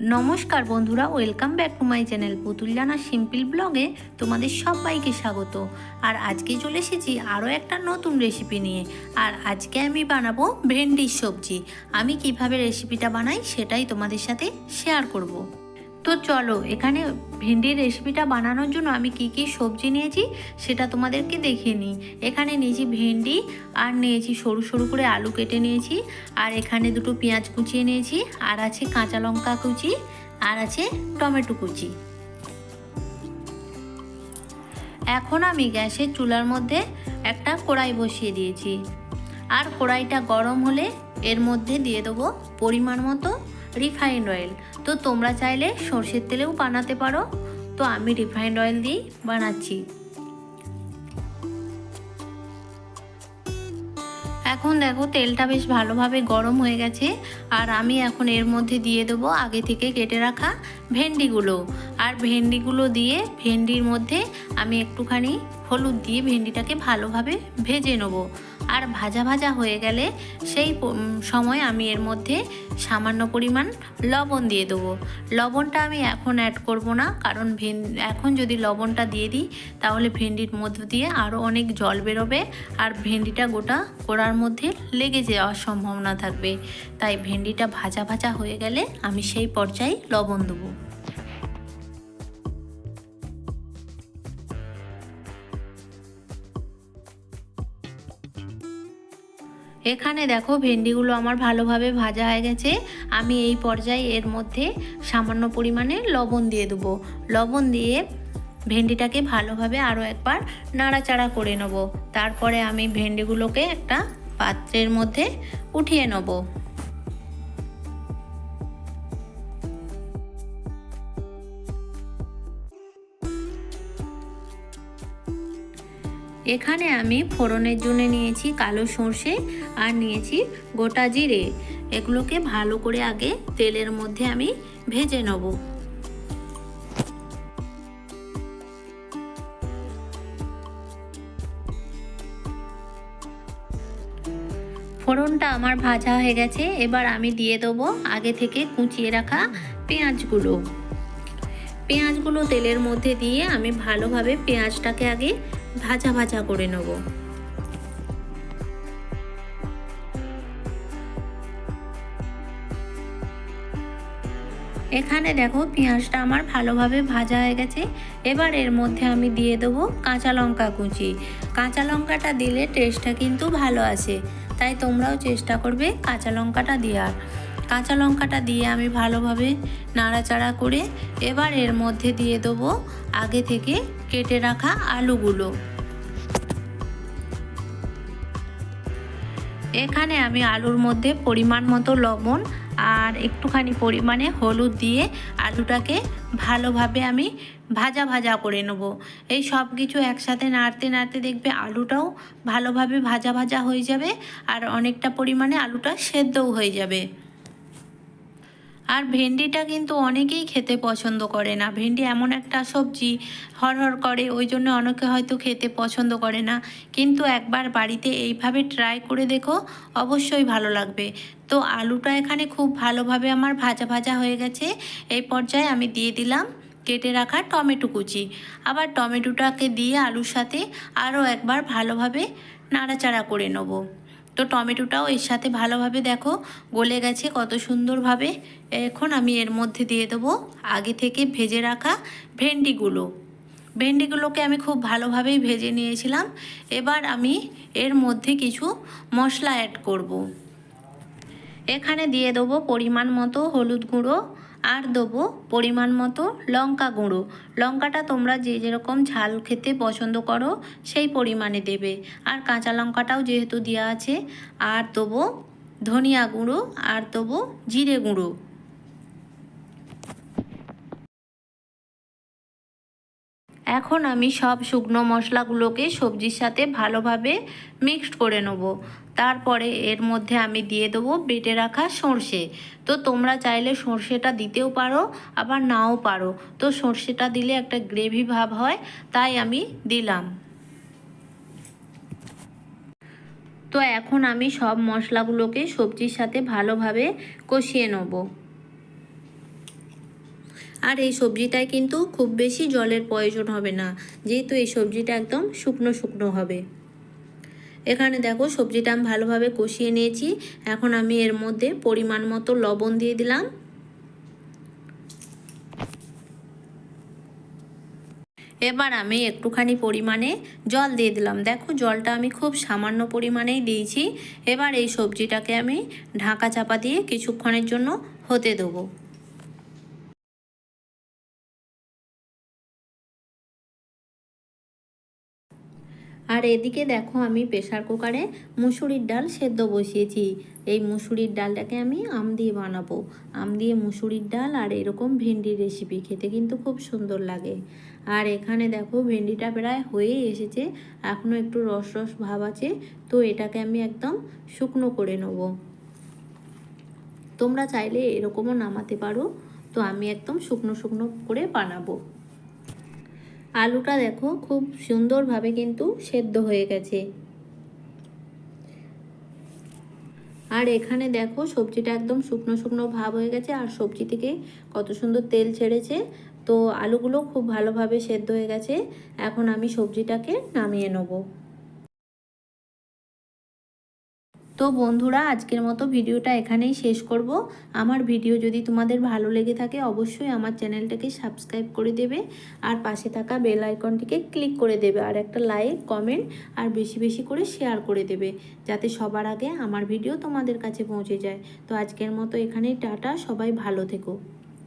নমস্কার বন্ধুরা, welcome back to my channel Putul Jana simple ব্লগে তোমাদের সবাইকে স্বাগত। আর আজকে চলে এসেছি আরও একটা নতুন রেসিপি নিয়ে। আর আজকে আমি বানাবো ভেন্ডির সবজি। আমি কীভাবে রেসিপিটা বানাই সেটাই তোমাদের সাথে শেয়ার করব। তো চলো, এখানে ভেন্ডির রেসিপিটা বানানোর জন্য আমি কি কি সবজি নিয়েছি সেটা তোমাদেরকে দেখিয়ে নিই। এখানে নিয়েছি ভেন্ডি, আর নিয়েছি সরু সরু করে আলু কেটে নিয়েছি, আর এখানে দুটো পেঁয়াজ কুচিয়ে নিয়েছি, আর আছে কাঁচা লঙ্কা কুচি, আর আছে টমেটো কুচি। এখন আমি গ্যাসের চুলার মধ্যে একটা কড়াই বসিয়ে দিয়েছি। আর কড়াইটা গরম হলে এর মধ্যে দিয়ে দেবো পরিমাণ মতো রিফাইন্ড অয়েল তো তোমরা চাইলে সর্ষের তেলেও বানাতে পারো। তো আমি রিফাইন্ড অয়েল দিয়েই বানাচ্ছি। এখন দেখো তেলটা বেশ ভালোভাবে গরম হয়ে গেছে। আর আমি এখন এর মধ্যে দিয়ে দেবো আগে থেকে কেটে রাখা ভেন্ডিগুলো। আর ভেন্ডিগুলো দিয়ে ভেন্ডির মধ্যে আমি একটুখানি হলুদ দিয়ে ভেন্ডিটাকে ভালোভাবে ভেজে নেব। আর ভাজা ভাজা হয়ে গেলে সেই সময় আমি এর মধ্যে সামান্য পরিমাণ লবণ দিয়ে দেবো। লবণটা আমি এখন অ্যাড করব না, কারণ ভেন এখন যদি লবণটা দিয়ে দিই, তাহলে ভেন্ডির মধ্য দিয়ে আরও অনেক জল বেরোবে আর ভেন্ডিটা গোটা কোড়ার মধ্যে লেগে যাওয়ার সম্ভাবনা থাকবে। তাই ভেন্ডিটা ভাজা ভাজা হয়ে গেলে আমি সেই পর্যায়ে লবণ দেবো। এখানে দেখো ভেন্ডিগুলো আমার ভালোভাবে ভাজা হয়ে গেছে। আমি এই পর্যায়ে এর মধ্যে সামান্য পরিমাণে লবণ দিয়ে দেবো। লবণ দিয়ে ভেন্ডিটাকে ভালোভাবে আরও একবার নাড়াচাড়া করে নেব। তারপরে আমি ভেন্ডিগুলোকে একটা পাত্রের মধ্যে উঠিয়ে নেব। এখানে আমি ফোড়নের জন্য নিয়েছি কালো সর্ষে আর নিয়েছি গোটা জিরে। এগুলোকে ভালো করে আগে তেলের মধ্যে আমি ভেজে নেব। ফোড়নটা আমার ভাজা হয়ে গেছে, এবার আমি দিয়ে দেবো আগে থেকে কুচিয়ে রাখা পেঁয়াজগুলো। পেঁয়াজগুলো তেলের মধ্যে দিয়ে আমি ভালোভাবে পেঁয়াজটাকে আগে ভাজা ভাজা করে নেব। এখানে দেখো পেঁয়াজটা আমার ভালোভাবে ভাজা হয়ে গেছে। এবার এর মধ্যে আমি দিয়ে দেবো কাঁচা লঙ্কা কুচি। কাঁচা লঙ্কাটা দিলে টেস্টটা কিন্তু ভালো আসে। তাই তোমরাও চেষ্টা করবে কাঁচা লঙ্কাটা দেওয়ার। কাঁচা লঙ্কাটা দিয়ে আমি ভালোভাবে নাড়াচাড়া করে এবার এর মধ্যে দিয়ে দেবো আগে থেকে কেটে রাখা আলুগুলো। এখানে আমি আলুর মধ্যে পরিমাণ মতো লবণ আর একটুখানি পরিমাণে হলুদ দিয়ে আলুটাকে ভালোভাবে আমি ভাজা ভাজা করে নেব। এই সব কিছু একসাথে নাড়তে নাড়তে দেখবে আলুটাও ভালোভাবে ভাজা ভাজা হয়ে যাবে আর অনেকটা পরিমাণে আলুটা সেদ্ধও হয়ে যাবে। আর ভেন্ডিটা কিন্তু অনেকেই খেতে পছন্দ করে না। ভেন্ডি এমন একটা সবজি হরহর করে, ওই জন্য অনেকে হয়তো খেতে পছন্দ করে না। কিন্তু একবার বাড়িতে এইভাবে ট্রাই করে দেখো, অবশ্যই ভালো লাগবে। তো আলুটা এখানে খুব ভালোভাবে আমার ভাজা ভাজা হয়ে গেছে। এই পর্যায়ে আমি দিয়ে দিলাম কেটে রাখা টমেটো কুচি। আবার টমেটোটাকে দিয়ে আলুর সাথে আরও একবার ভালোভাবে নাড়াচাড়া করে নেব। তো টমেটোটাও এর সাথে ভালোভাবে দেখো গলে গেছে, কত সুন্দরভাবে। এখন আমি এর মধ্যে দিয়ে দেবো আগে থেকে ভেজে রাখা ভেন্ডিগুলো। ভেন্ডিগুলোকে আমি খুব ভালোভাবেই ভেজে নিয়েছিলাম। এবার আমি এর মধ্যে কিছু মশলা অ্যাড করব। এখানে দিয়ে দেবো পরিমাণ মতো হলুদ গুঁড়ো আর দেবো পরিমাণ মতো লঙ্কা গুঁড়ো। লঙ্কাটা তোমরা যে যেরকম ঝাল খেতে পছন্দ করো সেই পরিমাণে দেবে। আর কাঁচা লঙ্কাটাও যেহেতু দেওয়া আছে, আর দেবো ধনিয়া গুঁড়ো আর দেবো জিরে গুঁড়ো। এখন আমি সব শুকনো মশলাগুলোকে সবজির সাথে ভালোভাবে মিক্সড করে নেব। তারপরে এর মধ্যে আমি দিয়ে দেবো বেটে রাখা সর্ষে। তো তোমরা চাইলে সর্ষেটা দিতেও পারো, আবার নাও পারো। তো সর্ষেটা দিলে একটা গ্রেভি ভাব হয়, তাই আমি দিলাম। তো এখন আমি সব মশলাগুলোকে সবজির সাথে ভালোভাবে কষিয়ে নেব। আর এই সবজিটায় কিন্তু খুব বেশি জলের প্রয়োজন হবে না, যেহেতু এই সবজিটা একদম শুকনো শুকনো হবে। এখানে দেখো সবজিটা আমি ভালোভাবে কষিয়ে নিয়েছি। এখন আমি এর মধ্যে পরিমাণ মতো লবণ দিয়ে দিলাম। এবার আমি একটুখানি পরিমাণে জল দিয়ে দিলাম। দেখো জলটা আমি খুব সামান্য পরিমাণেই দিয়েছি। এবার এই সবজিটাকে আমি ঢাকা চাপা দিয়ে কিছুক্ষণের জন্য হতে দেবো। আর এদিকে দেখো আমি প্রেশার কুকারে মুসুরির ডাল সেদ্ধ বসিয়েছি। এই মুসুরির ডালটাকে আমি আম দিয়ে বানাবো। আম দিয়ে মুসুরির ডাল আর এরকম ভেন্ডির রেসিপি খেতে কিন্তু খুব সুন্দর লাগে। আর এখানে দেখো ভেন্ডিটা প্রায় হয়েই এসেছে। এখনও একটু রস রস ভাব আছে, তো এটাকে আমি একদম শুকনো করে নেব। তোমরা চাইলে এরকমও নামাতে পারো। তো আমি একদম শুকনো শুকনো করে বানাবো। আলুটা দেখো, খুব সুন্দরভাবে কিন্তু সেদ্ধ হয়ে গেছে। আর এখানে দেখো, সবজিটা একদম শুকনো শুকনো ভাব হয়ে গেছে, আর সবজি থেকে কত সুন্দর তেল ছেড়েছে। তো আলুগুলো খুব ভালোভাবে সেদ্ধ হয়ে গেছে, এখন আমি সবজিটাকে নামিয়ে নেব। তো বন্ধুরা, আজকের মতো ভিডিওটা এখানেই শেষ করব। আমার ভিডিও যদি তোমাদের ভালো লেগে থাকে, অবশ্যই আমার চ্যানেলটাকে সাবস্ক্রাইব করে দেবে আর পাশে থাকা বেল আইকনটিকে ক্লিক করে দেবে আর একটা লাইক, কমেন্ট আর বেশি বেশি করে শেয়ার করে দেবে যাতে সবার আগে আমার ভিডিও তোমাদের কাছে পৌঁছে যায়। তো আজকের মতো এখানেই টাটা, সবাই ভালো থেকো।